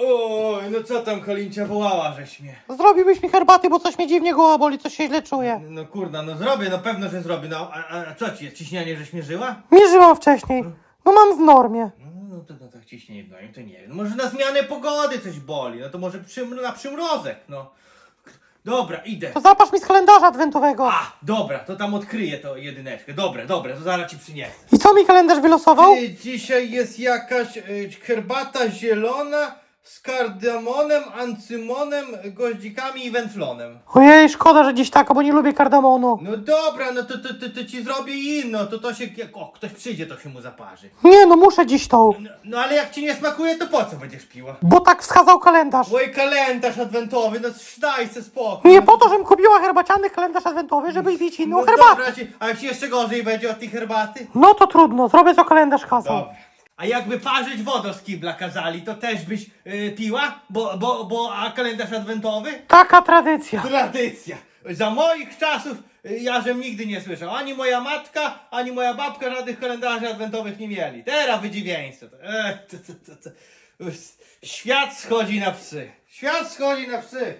Oj, no co tam Kolincia wołała, żeś mnie. Zrobiłbyś mi herbaty, bo coś mnie dziwnie głowa boli, coś się źle czuję. No kurna, no zrobię, no pewno, że zrobię. No, a, a, co ci jest? Ciśnienie, żeś mierzyła? Mierzyłam wcześniej. No mam w normie. No, no to, no tak ciśnienie w nogi, to nie wiem. Może na zmianę pogody coś boli, no to może przym, na przymrozek, no. Dobra, idę. To zapasz mi z kalendarza adwentowego. A, dobra, to tam odkryję to jedyneczkę. Dobra, dobra, to zaraz ci przyniosę. I co mi kalendarz wylosował? Ty, dzisiaj jest jakaś y, herbata zielona z kardamonem, ancymonem, goździkami i węflonem. Ojej, szkoda, że dziś taka, bo nie lubię kardamonu. No dobra, no to, to, to, to ci zrobię inno, to to się, jak o, ktoś przyjdzie, to się mu zaparzy. Nie, no muszę dziś tą. No, no ale jak ci nie smakuje, to po co będziesz piła? Bo tak wskazał kalendarz. Mój kalendarz adwentowy, no daj se spokój. Nie po to, żebym kupiła herbaciany kalendarz adwentowy, żeby pić inną no herbatę. Dobra, ci, a jak ci jeszcze gorzej będzie od tej herbaty? No to trudno, zrobię co kalendarz kazał. Dobra. A jakby parzyć wodę z kibla kazali, to też byś y, piła? Bo, bo, bo, a kalendarz adwentowy? Taka tradycja. Tradycja. Za moich czasów y, ja żem nigdy nie słyszał. Ani moja matka, ani moja babka żadnych kalendarzy adwentowych nie mieli. Teraz wydziwieństwo. Ech, to, to, to, to. Świat schodzi na psy. Świat schodzi na psy.